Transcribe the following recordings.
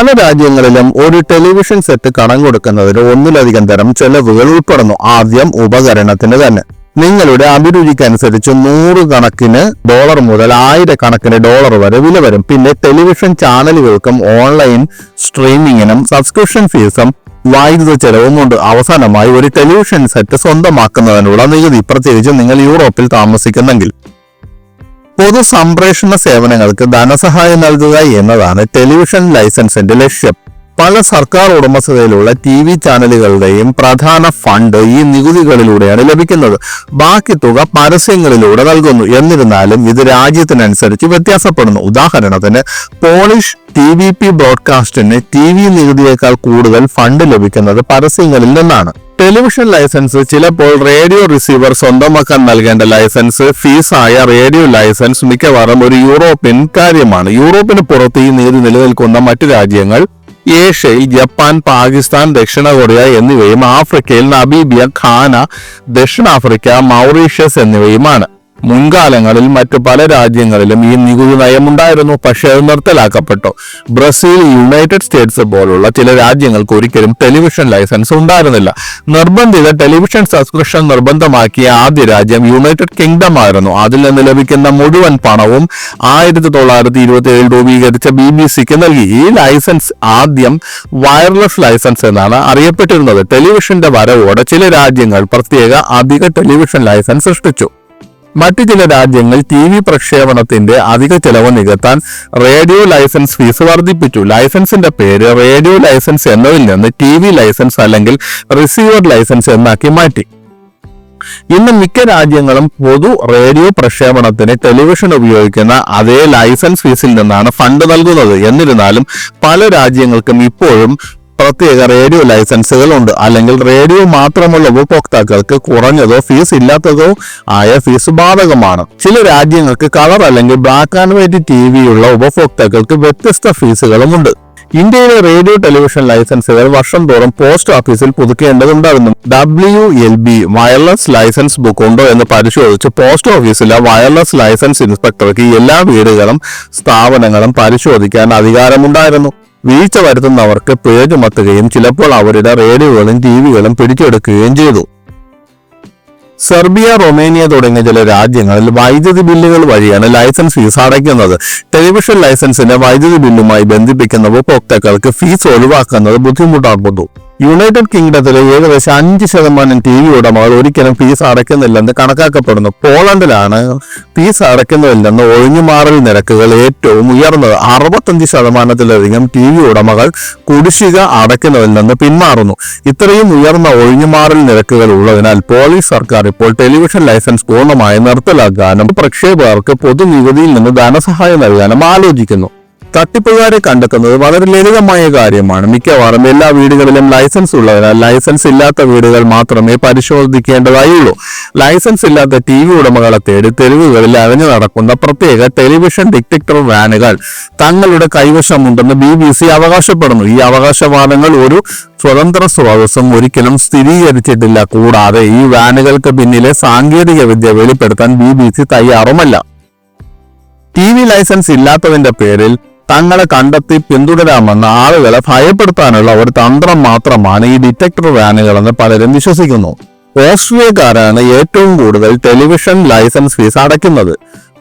പല രാജ്യങ്ങളിലും ഒരു ടെലിവിഷൻ സെറ്റ് കടം കൊടുക്കുന്നതിന് ഒന്നിലധികം തരം ചെലവുകൾ ഉൾപ്പെടുന്നു. ആദ്യം ഉപകരണത്തിന് തന്നെ. നിങ്ങളുടെ അഭിരുചിക്കനുസരിച്ച് നൂറ് കണക്കിന് ഡോളർ മുതൽ ആയിരക്കണക്കിന് ഡോളർ വരെ വില വരും. പിന്നെ ടെലിവിഷൻ ചാനലുകൾക്കും ഓൺലൈൻ സ്ട്രീമിങ്ങിനും സബ്സ്ക്രിപ്ഷൻ ഫീസും വൈദ്യുത ചെലവുമുണ്ട് അവസാനമായി ഒരു ടെലിവിഷൻ സെറ്റ് സ്വന്തമാക്കുന്നതിനുള്ള നികുതി പ്രത്യേകിച്ച് നിങ്ങൾ യൂറോപ്പിൽ താമസിക്കുന്നെങ്കിൽ. പൊതു സംപ്രേഷണ സേവനങ്ങൾക്ക് ധനസഹായം നൽകുക എന്നതാണ് ടെലിവിഷൻ ലൈസൻസിന്റെ ലക്ഷ്യം. പല സർക്കാർ ഉടമസ്ഥതയിലുള്ള ടി വി ചാനലുകളുടെയും പ്രധാന ഫണ്ട് ഈ നികുതികളിലൂടെയാണ് ലഭിക്കുന്നത്. ബാക്കി തുക പരസ്യങ്ങളിലൂടെ നൽകുന്നു. എന്നിരുന്നാലും ഇത് രാജ്യത്തിനനുസരിച്ച് വ്യത്യാസപ്പെടുന്നു. ഉദാഹരണത്തിന് പോളിഷ് ടി വി പി ബ്രോഡ്കാസ്റ്റിന് ടി വി നികുതിയേക്കാൾ കൂടുതൽ ഫണ്ട് ലഭിക്കുന്നത് പരസ്യങ്ങളിൽ നിന്നാണ്. ടെലിവിഷൻ ലൈസൻസ് ചിലപ്പോൾ റേഡിയോ റിസീവർ സ്വന്തമാക്കാൻ നൽകേണ്ട ലൈസൻസ് ഫീസായ റേഡിയോ ലൈസൻസ് മിക്കവാറും ഒരു യൂറോപ്യൻ കാര്യമാണ്. യൂറോപ്പിന് പുറത്ത് ഈ നീതി നിലനിൽക്കുന്ന മറ്റു രാജ്യങ്ങൾ ഏഷ്യയിൽ ജപ്പാൻ പാകിസ്ഥാൻ ദക്ഷിണ കൊറിയ എന്നിവയും ആഫ്രിക്കയിൽ നബീബിയ ഖാന ദക്ഷിണാഫ്രിക്ക മൗറീഷ്യസ് എന്നിവയുമാണ്. മുൻകാലങ്ങളിൽ മറ്റു പല രാജ്യങ്ങളിലും ഈ നികുതി നയമുണ്ടായിരുന്നു പക്ഷേ അത് നിർത്തലാക്കപ്പെട്ടു. ബ്രസീൽ യുണൈറ്റഡ് സ്റ്റേറ്റ്സ് പോലുള്ള ചില രാജ്യങ്ങൾക്ക് ഒരിക്കലും ടെലിവിഷൻ ലൈസൻസ് ഉണ്ടായിരുന്നില്ല. നിർബന്ധിത ടെലിവിഷൻ സബ്സ്ക്രിപ്ഷൻ നിർബന്ധമാക്കിയ ആദ്യ രാജ്യം യുണൈറ്റഡ് കിങ്ഡം ആയിരുന്നു. അതിൽ നിന്ന് ലഭിക്കുന്ന മുഴുവൻ പണവും ആയിരത്തി തൊള്ളായിരത്തി ഇരുപത്തി ഏഴിൽ രൂപീകരിച്ച ബി ബി സിക്ക് നൽകി. ഈ ലൈസൻസ് ആദ്യം വയർലെസ് ലൈസൻസ് എന്നാണ് അറിയപ്പെട്ടിരുന്നത്. ടെലിവിഷന്റെ വരവോടെ ചില രാജ്യങ്ങൾ പ്രത്യേക അധിക ടെലിവിഷൻ ലൈസൻസ് സൃഷ്ടിച്ചു. മറ്റു ചില രാജ്യങ്ങൾ ടി വി പ്രക്ഷേപണത്തിന്റെ അധിക ചെലവ് നികത്താൻ റേഡിയോ ലൈസൻസ് ഫീസ് വർദ്ധിപ്പിച്ചു. ലൈസൻസിന്റെ പേര് റേഡിയോ ലൈസൻസ് എന്നതിൽ നിന്ന് ടി വി ലൈസൻസ് അല്ലെങ്കിൽ റിസീവർ ലൈസൻസ് എന്നാക്കി മാറ്റി. ഇന്ന് മിക്ക രാജ്യങ്ങളും പൊതു റേഡിയോ പ്രക്ഷേപണത്തിന് ടെലിവിഷൻ ഉപയോഗിക്കുന്ന അതേ ലൈസൻസ് ഫീസിൽ നിന്നാണ് ഫണ്ട് നൽകുന്നത്. എന്നിരുന്നാലും പല രാജ്യങ്ങൾക്കും ഇപ്പോഴും പ്രത്യേക റേഡിയോ ലൈസൻസുകൾ ഉണ്ട് അല്ലെങ്കിൽ റേഡിയോ മാത്രമുള്ള ഉപഭോക്താക്കൾക്ക് കുറഞ്ഞതോ ഫീസ് ഇല്ലാത്തതോ ആയ ഫീസ് ബാധകമാണ്. ചില രാജ്യങ്ങൾക്ക് കളർ അല്ലെങ്കിൽ black and white T V ഉള്ള ഉപഭോക്താക്കൾക്ക് വ്യത്യസ്ത ഫീസുകളുമുണ്ട്. ഇന്ത്യയിലെ റേഡിയോ ടെലിവിഷൻ ലൈസൻസുകൾ വർഷം തോറും പോസ്റ്റ് ഓഫീസിൽ പുതുക്കേണ്ടതുണ്ടായിരുന്നു W L B wireless licence book ഉണ്ടോ എന്ന് പരിശോധിച്ച് പോസ്റ്റ് ഓഫീസിലെ വയർലെസ് ലൈസൻസ് ഇൻസ്പെക്ടർക്ക് എല്ലാ വീടുകളും സ്ഥാപനങ്ങളും പരിശോധിക്കാൻ അധികാരമുണ്ടായിരുന്നു. വീഴ്ച വരുത്തുന്നവർക്ക് പിഴ ചുമത്തുകയും ചിലപ്പോൾ അവരുടെ റേഡിയോകളും ടിവികളും പിടിച്ചെടുക്കുകയും ചെയ്തു. സെർബിയ റൊമേനിയ തുടങ്ങിയ ചില രാജ്യങ്ങളിൽ വൈദ്യുതി ബില്ലുകൾ വഴിയാണ് ലൈസൻസ് ഫീസ് അടയ്ക്കുന്നത്. ടെലിവിഷൻ ലൈസൻസിനെ വൈദ്യുതി ബില്ലുമായി ബന്ധിപ്പിക്കുന്ന ഉപഭോക്താക്കൾക്ക് ഫീസ് ഒഴിവാക്കുന്നത് ബുദ്ധിമുട്ടാക്കുന്നു. യുണൈറ്റഡ് കിങ്ഡത്തിലെ ഏകദേശം അഞ്ച് ശതമാനം ടി വി ഉടമകൾ ഒരിക്കലും ഫീസ് അടയ്ക്കുന്നില്ലെന്ന് കണക്കാക്കപ്പെടുന്നു. പോളണ്ടിലാണ് ഫീസ് അടയ്ക്കുന്നില്ലെന്ന് ഒഴിഞ്ഞുമാറൽ നിരക്കുകൾ ഏറ്റവും ഉയർന്നത്. അറുപത്തഞ്ച് ശതമാനത്തിലധികം ടി വി ഉടമകൾ കുടിശ്ശിക അടയ്ക്കുന്നതിൽ നിന്ന് പിന്മാറുന്നു. ഇത്രയും ഉയർന്ന ഒഴിഞ്ഞുമാറൽ നിരക്കുകൾ ഉള്ളതിനാൽ പോളിഷ് സർക്കാർ ഇപ്പോൾ ടെലിവിഷൻ ലൈസൻസ് പൂർണമായി നിർത്തലാക്കാനും പ്രക്ഷേപകർക്ക് പൊതുനികുതിയിൽ നിന്ന് ധനസഹായം നൽകാനും ആലോചിക്കുന്നു. തട്ടിപ്പുകാരെ കണ്ടെത്തുന്നത് വളരെ ലളിതമായ കാര്യമാണ്. മിക്കവാറും എല്ലാ വീടുകളിലും ലൈസൻസ് ഉള്ളതിനാൽ ലൈസൻസ് ഇല്ലാത്ത വീടുകൾ മാത്രമേ പരിശോധിക്കേണ്ടതായുള്ളൂ. ലൈസൻസ് ഇല്ലാത്ത ടി വി ഉടമകളെ തേടി തെരുവുകളിൽ അലഞ്ഞു നടക്കുന്ന പ്രത്യേക ടെലിവിഷൻ ഡിറ്റക്ടർ വാനുകൾ തങ്ങളുടെ കൈവശമുണ്ടെന്ന് ബി ബി സി അവകാശപ്പെടുന്നു. ഈ അവകാശവാദങ്ങൾ ഒരു സ്വതന്ത്ര സ്രോതസ്സും ഒരിക്കലും സ്ഥിരീകരിച്ചിട്ടില്ല. കൂടാതെ ഈ വാനുകൾക്ക് പിന്നിലെ സാങ്കേതിക വിദ്യ വെളിപ്പെടുത്താൻ ബി ബി സി തയ്യാറുമല്ല. ടി വി ലൈസൻസ് ഇല്ലാത്തതിന്റെ പേരിൽ തങ്ങളെ കണ്ടെത്തി പിന്തുടരാമെന്ന് ആളുകളെ ഭയപ്പെടുത്താനുള്ള ഒരു തന്ത്രം മാത്രമാണ് ഈ ഡിറ്റക്ടർ വാനുകളെന്ന് പലരും വിശ്വസിക്കുന്നു. ഓസ്ട്രിയക്കാരാണ് ഏറ്റവും കൂടുതൽ ടെലിവിഷൻ ലൈസൻസ് ഫീസ് അടയ്ക്കുന്നത്.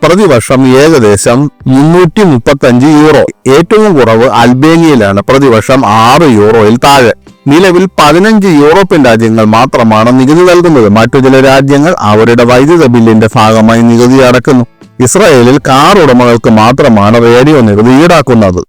പ്രതിവർഷം ഏകദേശം മുന്നൂറ്റി മുപ്പത്തഞ്ച് യൂറോ. ഏറ്റവും കുറവ് അൽബേനിയയിലാണ് പ്രതിവർഷം ആറ് യൂറോയിൽ താഴെ. നിലവിൽ പതിനഞ്ച് യൂറോപ്യൻ രാജ്യങ്ങൾ മാത്രമാണ് നികുതി നൽകുന്നത്. മറ്റു ചില രാജ്യങ്ങൾ അവരുടെ വൈദ്യുത ബില്ലിന്റെ ഭാഗമായി നികുതി അടക്കുന്നു. ഇസ്രായേലിൽ കാർ ഉടമകൾക്ക് മാത്രമാണ് റേഡിയോ നികുതി ഈടാക്കുന്നത്.